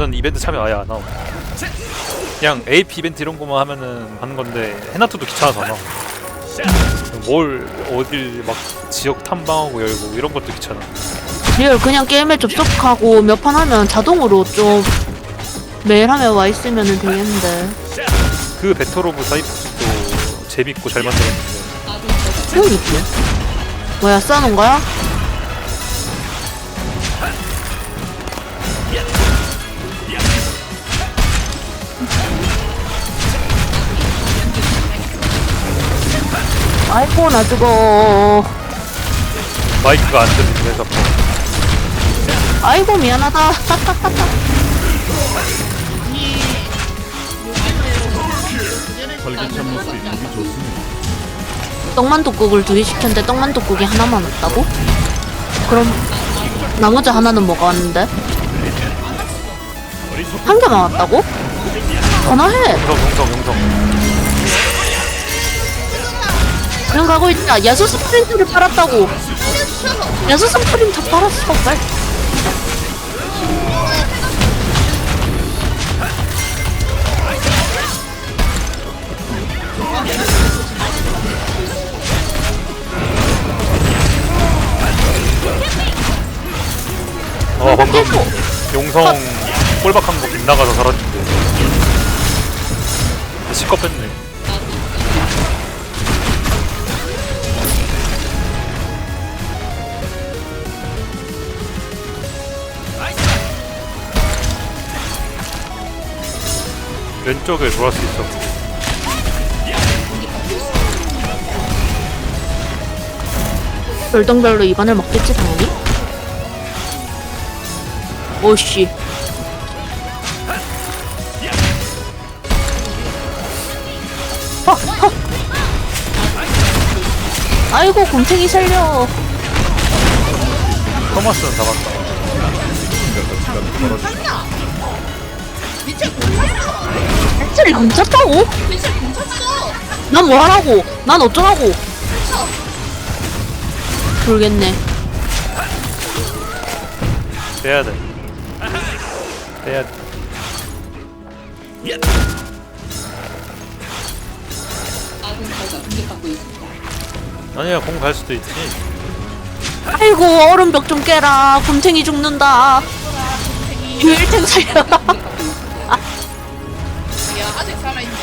저는 이벤트 참여 아예 안 하고 그냥 AP 이벤트 이런 거만 하면은 하는 건데 해나트도 귀찮아서 안 하고. 뭘 어딜 막 지역 탐방하고 열고 이런 것도 귀찮아. 리얼 그냥 게임에 접속하고 몇 판 하면 자동으로 좀 매일 하면 와 있으면 되겠는데. 그 배틀 오브 사이프도 재밌고 잘 만들었는데. 여기 있지 뭐야 싸는 거야? 아이고 나 죽어 마이크가 안 들리고 해서 아이고 미안하다 활기찬 모습이 보기 좋습니다. 떡만둣국을 두 개 시켰는데 떡만둣국이 하나만 왔다고? 그럼 나머지 하나는 뭐가 왔는데? 한 개만 왔다고? 전화해 용성 용성 용성 그냥 가고 있다. 야수 스프린트를 팔았다고. 야수 스프린트 팔았어 빨리 어 방금 용성 꼴박한 거 빗나가서 살았는데 시커 뺐네 왼쪽에 돌아올 수 있어. 별똥별로 입안을 먹겠지 당연히? 오씨. 아이고 곰탱이 살려. 토마스는 잡았다 벤츠를 괜찮다고? 난 뭐하라고? 난 어쩌라고? 모르겠네. 빼야 돼. 빼야 돼. 아니야 공 갈 수도 있지. 아이고 얼음벽 좀 깨라. 곰탱이 죽는다. 유일탱 살려 아직 살아있네.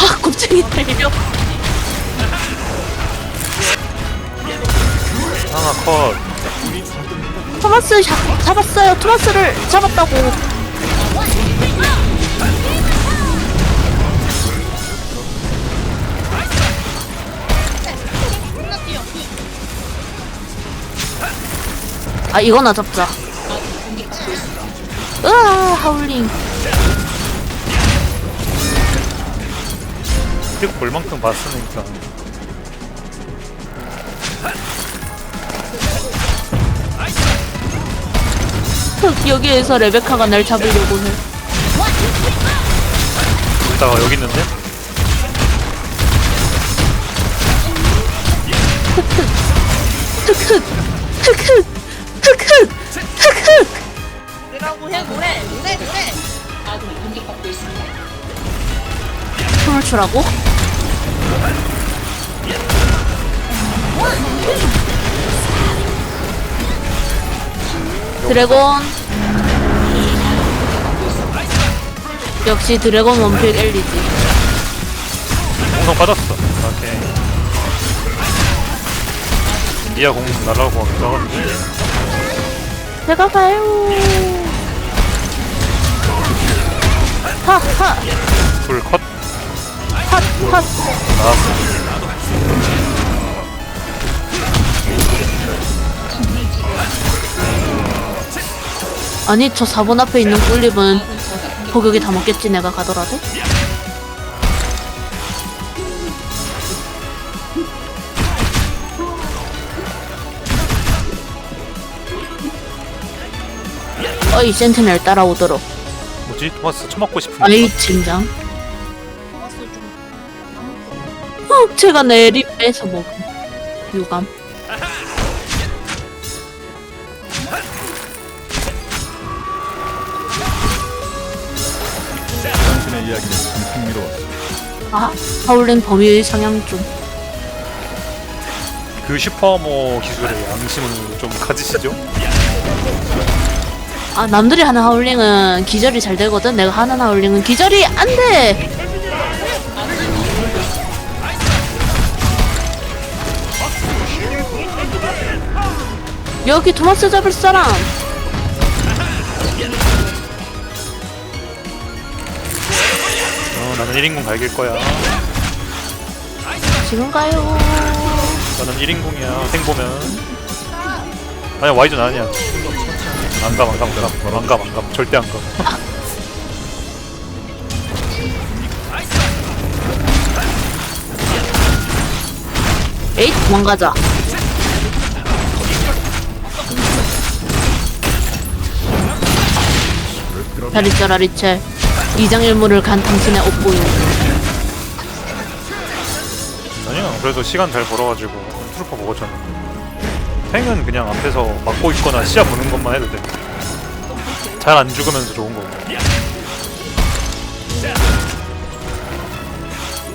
아 곰탱이 살려. 하나 컷. 토마스 잡, 잡았어요. 토마스를 잡았다고. 아 이거나 잡자 으아 하울링. 쭉볼 만큼 봤으니까. 흑, 여기에서 레베카가 날 잡으려고 해. 이따가 여기 있는데? 흑흑 흑흑 흑흑 흑흑 뭐라고 해, 뭐해, 뭐해, 뭐해. 춤을 추라고? 드래곤. 역시 드래곤 원픽 엘리지. 공성 빠졌어. 오케이. 니아 공 날라오고 막 나갔는데 제가 가요 불컷. 핫핫 나왔어 아니 저 4번 앞에 있는 꿀립은 포격이 다 먹겠지 내가 가더라도? 어이 센티넬 따라오도록 뭐지? 토마스 처먹고 싶은 거. 아이 진장. 어, 제가 내리 빼서 먹은 유감. 당신의 이야기는 흥미로웠어. 아, 하울링 범위의 상향 좀. 그 슈퍼모 기술의 양심을 좀 가지시죠? 아 남들이 하는 하울링은 기절이 잘 되거든 내가 하는 하울링은 기절이 안돼 여기 토마스 잡을 사람 어, 나는 1인공 갈길 거야. 지금 가요 나는 1인공이야. 생 보면. 아니야, 와이전 아니야. 안 가, 안 가, 안 가. 안 가, 안 가. 절대 안 가. 에잇 도망가자 잘 있어라 리첼 이장일무를 간 당신의 옷보유 아니야, 그래도 시간 잘 벌어가지고 트루퍼 먹었잖아. 탱은 그냥 앞에서 막고 있거나 시야 보는 것만 해도 돼. 잘 안 죽으면서 좋은 거고.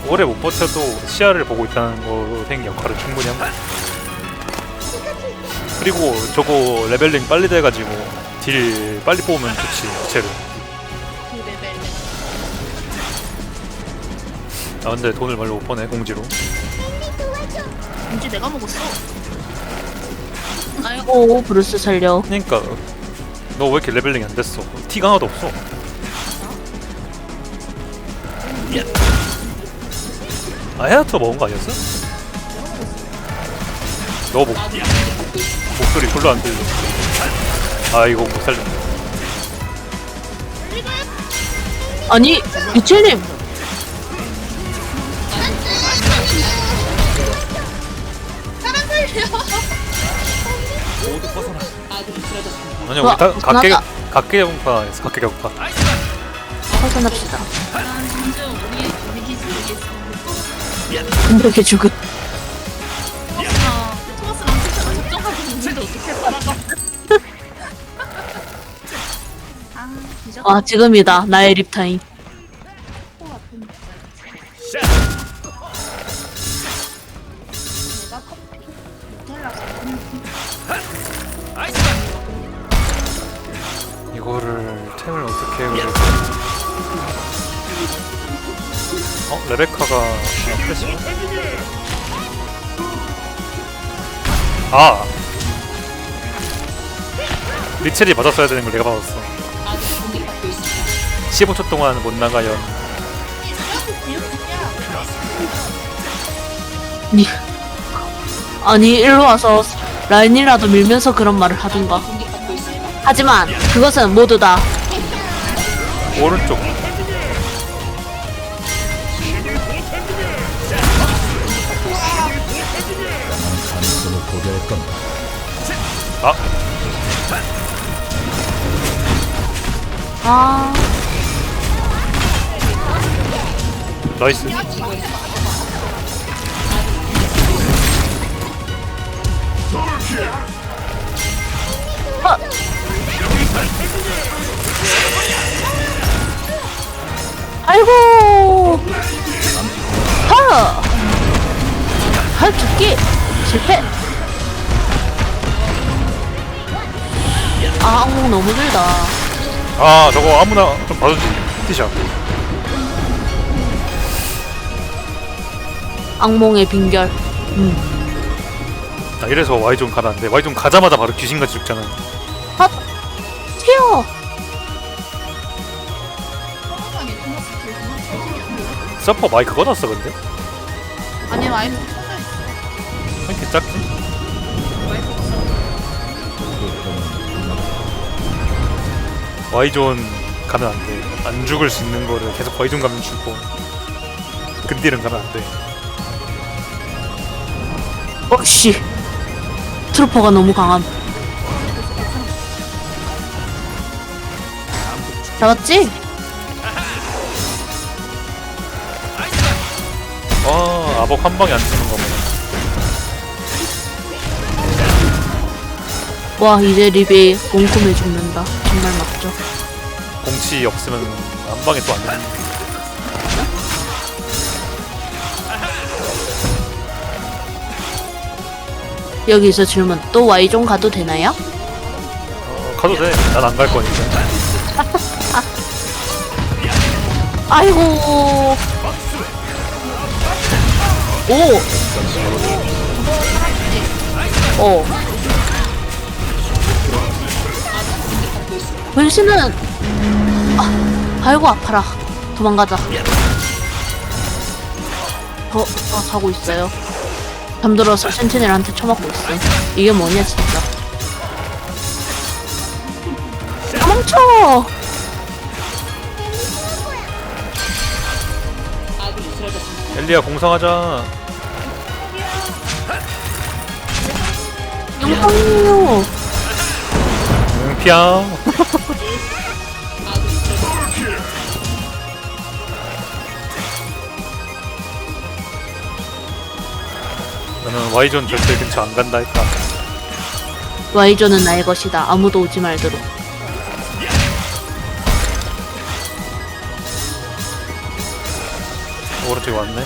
오래 못 버텨도 시야를 보고 있다는 거 탱 역할을 충분히 한 거야. 그리고 저거 레벨링 빨리 돼가지고 딜 빨리 뽑으면 좋지, 레벨. 아 근데 돈을 별로 못 버네, 공지로. 뭔지 내가 먹었어. 아이고 브루스 살려 그러니까 너 왜 이렇게 레벨링이 안 됐어? 티가 하나도 없어. 아 헤아터 먹은 거 아니었어? 너 목, 목소리 별로 안 들려. 아 이거 못 살렸네. 아니 리첼님 아니 와, 우리 다 각계 나다. 각계 경파에서 각계 경파. 벗어납시다 근데 죽은 아, 토마스랑 진짜가 적정하게 있는데 어떻게 살아가? 아, 기적 아 지금이다 나의 립타임 아. 리첼이 맞았어야 되는 걸 내가 받았어. 15초 동안 못 나가요. 니. 아니 일로 와서 라인이라도 밀면서 그런 말을 하든가. 하지만 그것은 모두 다 오른쪽 고려할 건가? 아 아, 나이스 아. 아이고 하! 할 죽기 실패 아 악몽 너무 길다 아 저거 아무나 좀 봐주지 티샷 악몽의 빈결 나 이래서 Y 좀 가면 안돼 Y 좀 가자마자 바로 귀신같이 죽잖아 제일 토마스. 서퍼 마이 그거 났어 근데? 아니 와이프. 왜 이렇게 작지? Y존 가면 안 돼. 안 죽을 수 있는 거를 계속 Y존 가면 죽고. 근딜은 가면 안 돼. 어씨 트루퍼가 너무 강함 잡았지? 아, 아복 한 방에 안 쓰는 거면. 와 이제 리베 몸꿈에 죽는다 정말 맞죠 공치 없으면 안방에 또 안 돼. 여기서 질문 또 Y존 가도 되나요? 어, 가도 돼. 난 안 갈 거니까. 아이고 오 오. 변신은 아, 아이고 아파라. 도망가자. 어, 어 자고 있어요. 잠들어서 센티넬한테 쳐맞고 있어 이게 뭐냐 진짜. 도망쳐! 엘리야 공성하자. 영광이에요. 응, 피앙. 나는 Y존 절대 근처 안 간다 했다. Y존은 나의 것이다 아무도 오지 말도록 오른쪽에 왔네.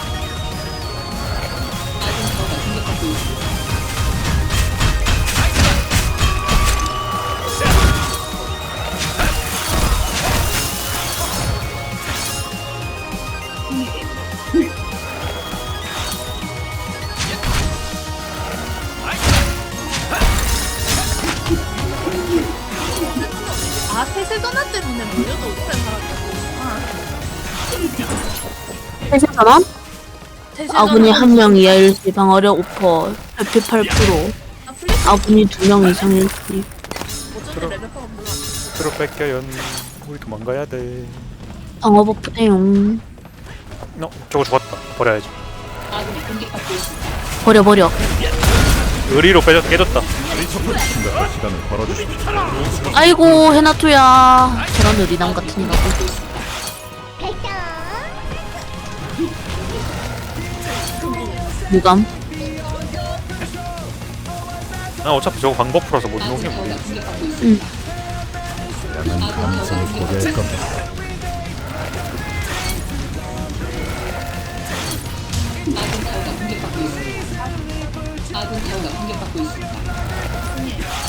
태세 전화 때문에 몰려도 오래 살았다고. 아, 회사 전원? 태세 아군이. 한 명 이하 일시 방어력 5% 회피 8%아 플래시 아군이 두 명 이상 일시 어쩐지 레벨파가 몰라. 들어 뺏겨연. 우리 도망가야 돼. 방어 버프 내용 어, 저거 죽었다. 버려야지. 버려 버려 의리로 빼졌 깨졌다. 생각할 시간을 벌어주십시오. 아이고 해나투야 저런 의리남 같은 이라고 무감 나 어차피 저거 방법 풀어서 못 녹여. 양은 가능성을 고려할 겁니다.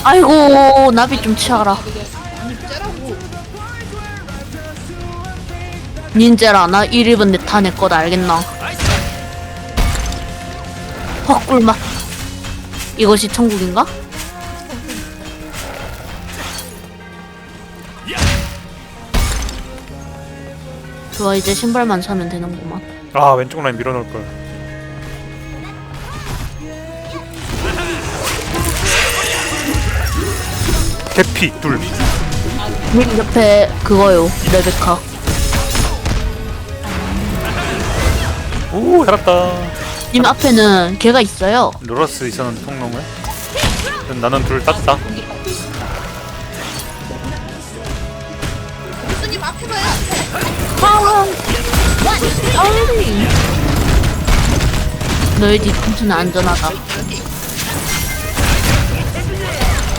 아이고 나비 좀 치아라. 닌자라 나 1입은 내타내 거다 알겠나 헉 꿀맛 이것이 천국인가? 좋아 이제 신발만 사면 되는구만 아 왼쪽 라인 밀어놓을 걸. 개피 둘. 님 옆에 그거요 레베카 오 살았다. 님 앞에는 걔가 있어요 로러스 있었는데 통로에. 나는 둘 땄다. 교수님 앞에 봐요. 아이. 너의 뒤통수는 안전하다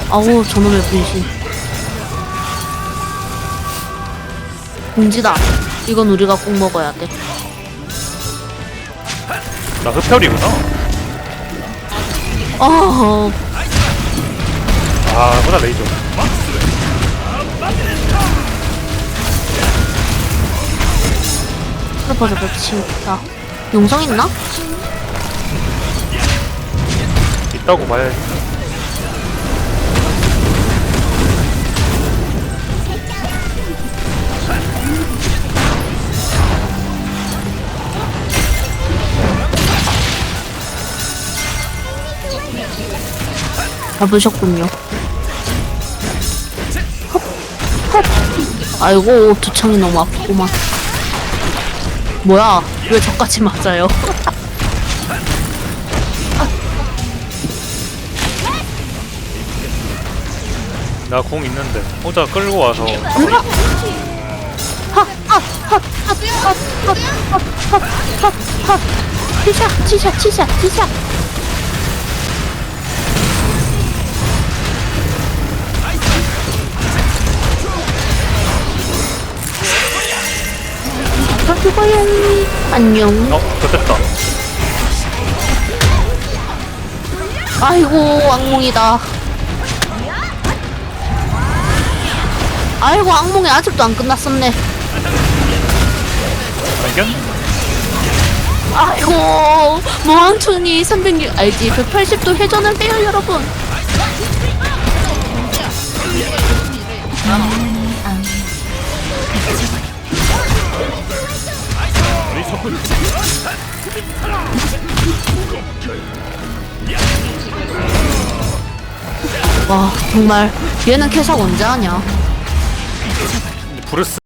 아우 저놈의 분신 공지다 이건 우리가 꼭 먹어야 돼 나 흡혈이구나. 어, 아, 뭐다 레이저. 슬퍼서 맵치다 용성 있나? 있다고 봐야지. 잡으셨군요 헛, 헛. 아이고 두 창이 너무 아프구만 뭐야 왜 저까지 맞아요 나 공 있는데 혼자 끌고 와서 티샷 티샷 티샷 저 죽어요 안녕 어, 좋됐다. 아이고 악몽이다. 아이고 악몽이 아직도 안 끝났었네. 발견? 아이고 모항촌이 300 알지 180도 회전을 빼요 여러분. 와 정말 얘는 캐삭 언제 하냐? 브루스